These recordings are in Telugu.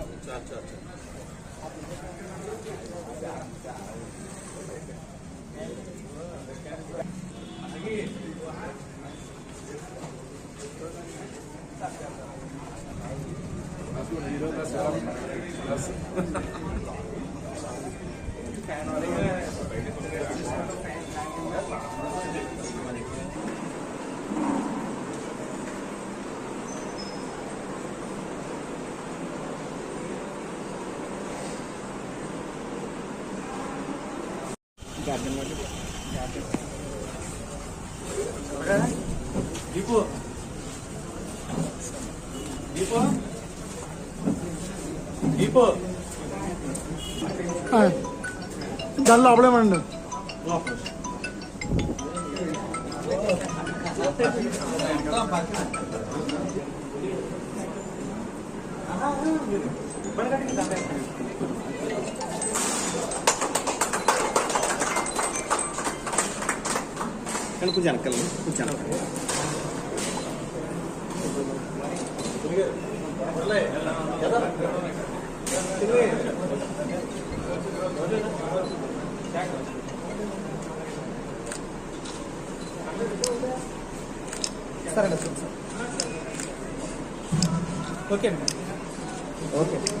আচ্ছা আচ্ছা আচ্ছা Gracias. ദീപു ദീപു ദീപു നല്ല അവിടെ വേണ്ട പണക്കാട്ടിക്ക് തന്നെ కానీ కొంచెం వెనకాల కొంచెం వెనకాల సరే సార్ ఓకే అండి ఓకే కొంచెం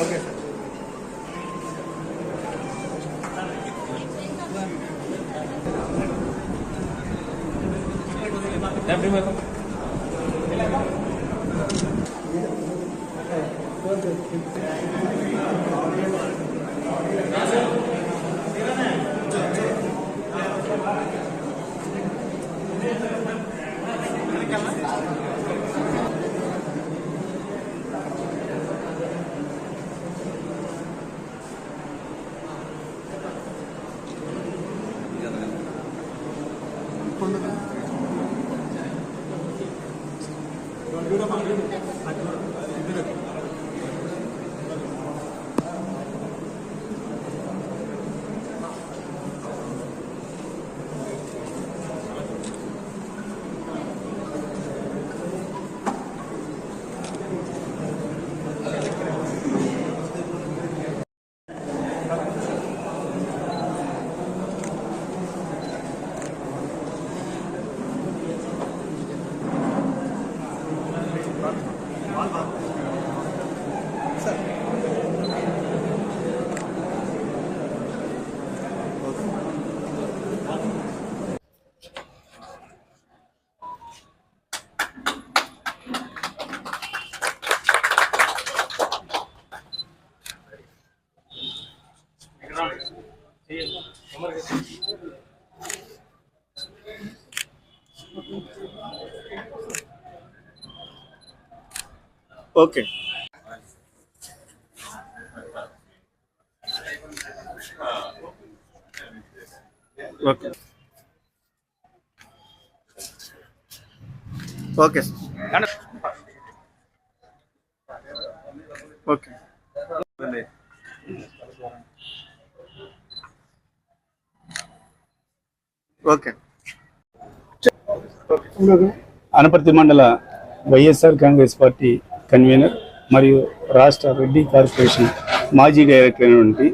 okay sir okay okay okay sir okay okay. Anaparthi మండల వైఎస్ఆర్ కాంగ్రెస్ పార్టీ కన్వీనర్ మరియు రాష్ట్ర రెడ్డి కార్పొరేషన్ మాజీ డైరెక్టర్ అయినటువంటి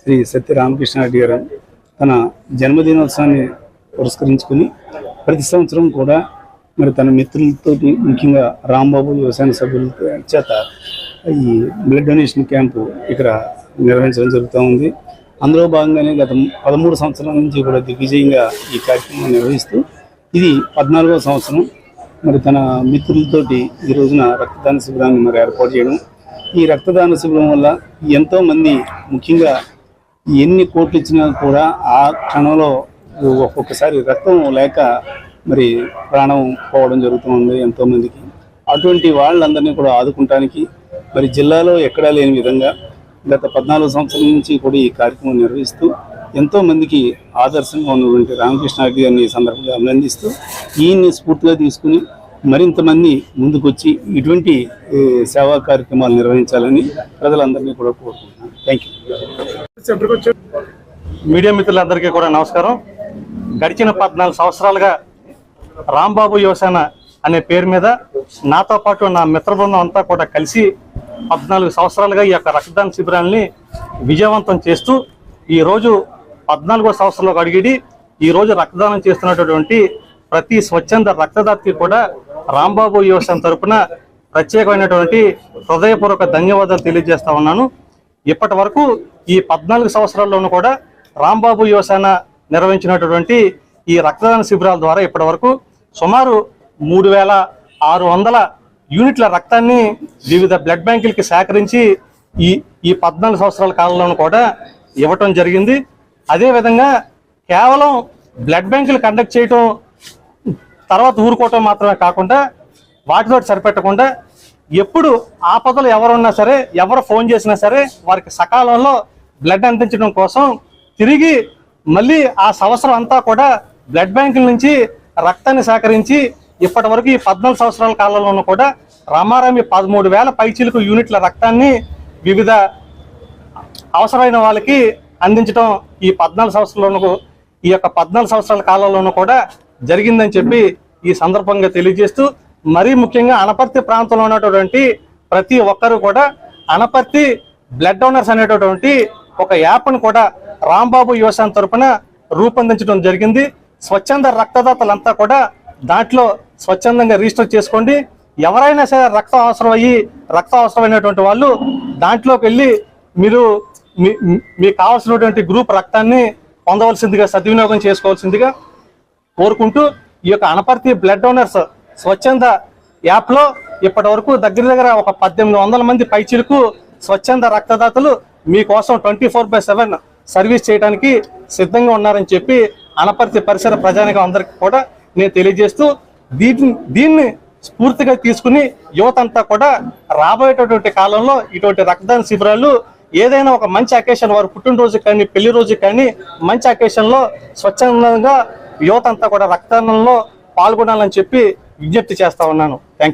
శ్రీ సత్య రామకృష్ణారెడ్డి గారు తన జన్మదినోత్సవాన్ని పురస్కరించుకుని ప్రతి సంవత్సరం కూడా మరి తన మిత్రులతోటి ముఖ్యంగా రాంబాబు వ్యవసాయ సభ్యుల చేత ఈ బ్లడ్ డొనేషన్ క్యాంపు ఇక్కడ నిర్వహించడం జరుగుతూ ఉంది. అందులో భాగంగానే గత పదమూడు సంవత్సరాల నుంచి కూడా దిగ్విజయంగా ఈ కార్యక్రమం నిర్వహిస్తూ ఇది పద్నాలుగో సంవత్సరం. మరి తన మిత్రులతోటి ఈ రోజున రక్తదాన శిబిరాన్ని మరి ఏర్పాటు చేయడం. ఈ రక్తదాన శిబిరం వల్ల ఎంతోమంది ముఖ్యంగా ఎన్ని కోట్లు ఇచ్చినా కూడా ఆ క్షణంలో ఒక్కొక్కసారి రక్తం లేక మరి ప్రాణం పోవడం జరుగుతుంది ఎంతోమందికి. అటువంటి వాళ్ళందరినీ కూడా ఆదుకుంటానికి మరి జిల్లాలో ఎక్కడా లేని విధంగా గత పద్నాలుగు సంవత్సరాల నుంచి కూడా ఈ కార్యక్రమం నిర్వహిస్తూ ఎంతో మందికి ఆదర్శంగా ఉన్నటువంటి రామకృష్ణ గారిని సందర్భంగా అభినందిస్తూ ఈయన్ని స్ఫూర్తిగా తీసుకుని మరింతమంది ముందుకొచ్చి ఇటువంటి సేవా కార్యక్రమాలు నిర్వహించాలని ప్రజలందరినీ కూడా కోరుకుంటున్నాను. థ్యాంక్ యూ మీడియా మిత్రులందరికీ కూడా నమస్కారం. గడిచిన పద్నాలుగు సంవత్సరాలుగా రాంబాబు యువసేన అనే పేరు మీద నాతో పాటు నా మిత్ర బృందం అంతా కూడా కలిసి పద్నాలుగు సంవత్సరాలుగా ఈ యొక్క రక్తదాన శిబిరాల్ని విజయవంతం చేస్తూ ఈరోజు పద్నాలుగో సంవత్సరంలో అడిగిడి ఈరోజు రక్తదానం చేస్తున్నటువంటి ప్రతి స్వచ్ఛంద రక్తదాతకి కూడా రాంబాబు యువసేన తరఫున ప్రత్యేకమైనటువంటి హృదయపూర్వక ధన్యవాదాలు తెలియజేస్తా ఉన్నాను. ఇప్పటి వరకు ఈ పద్నాలుగు సంవత్సరాల్లోనూ కూడా రాంబాబు యువసేన నిర్వహించినటువంటి ఈ రక్తదాన శిబిరాల ద్వారా ఇప్పటి వరకు సుమారు మూడు వేల ఆరు వందల యూనిట్ల రక్తాన్ని వివిధ బ్లడ్ బ్యాంకులకి సేకరించి ఈ ఈ పద్నాలుగు సంవత్సరాల కాలంలోనూ కూడా ఇవ్వటం జరిగింది. అదేవిధంగా కేవలం బ్లడ్ బ్యాంకులు కండక్ట్ చేయటం తర్వాత ఊరుకోవటం మాత్రమే కాకుండా వాటితో సరిపెట్టకుండా ఎప్పుడు ఆపదలు ఎవరున్నా సరే ఎవరు ఫోన్ చేసినా సరే వారికి సకాలంలో బ్లడ్ అందించడం కోసం తిరిగి మళ్ళీ ఆ సంవత్సరం అంతా కూడా బ్లడ్ బ్యాంకుల నుంచి రక్తాన్ని సేకరించి ఇప్పటి వరకు ఈ పద్నాలుగు సంవత్సరాల కాలంలోనూ కూడా రామారామి పదమూడు వేల పైచీలకు యూనిట్ల రక్తాన్ని వివిధ అవసరమైన వాళ్ళకి అందించడం ఈ పద్నాలుగు సంవత్సరాలను ఈ యొక్క పద్నాలుగు సంవత్సరాల కాలంలోనూ కూడా జరిగిందని చెప్పి ఈ సందర్భంగా తెలియజేస్తూ మరీ ముఖ్యంగా అనపర్తి ప్రాంతంలో ఉన్నటువంటి ప్రతి ఒక్కరూ కూడా అనపర్తి బ్లడ్ డోనర్స్ అనేటటువంటి ఒక యాప్ను కూడా రాంబాబు యువసేన తరఫున రూపొందించడం జరిగింది. స్వచ్ఛంద రక్తదాతలంతా కూడా దాంట్లో స్వచ్ఛందంగా రిజిస్టర్ చేసుకోండి. ఎవరైనా సరే రక్తం అవసరం అయ్యి రక్తం అవసరమైనటువంటి వాళ్ళు దాంట్లోకి వెళ్ళి మీరు మీ- మీకు కావాల్సినటువంటి గ్రూప్ రక్తాన్ని పొందవలసిందిగా సద్వినియోగం చేసుకోవాల్సిందిగా కోరుకుంటూ ఈ యొక్క అనపర్తి బ్లడ్ డోనర్స్ స్వచ్ఛంద యాప్లో ఇప్పటి వరకు దగ్గర దగ్గర ఒక పద్దెనిమిది వందల మంది పైచిలకు స్వచ్ఛంద రక్తదాతలు మీకోసం twenty four by seven service చేయడానికి సిద్ధంగా ఉన్నారని చెప్పి అనపర్తి పరిసర ప్రజానికం అందరికీ కూడా నేను తెలియజేస్తూ దీన్ని దీన్ని స్ఫూర్తిగా తీసుకుని యువత అంతా కూడా రాబోయేటటువంటి కాలంలో ఇటువంటి రక్తదాన శిబిరాలు ఏదైనా ఒక మంచి అకేషన్ వారు పుట్టినరోజు కానీ పెళ్ళి రోజు కానీ మంచి అకేషన్లో స్వచ్ఛందంగా యువత అంతా కూడా రక్తదానంలో పాల్గొనాలని చెప్పి విజ్ఞప్తి చేస్తా ఉన్నాను. Thank you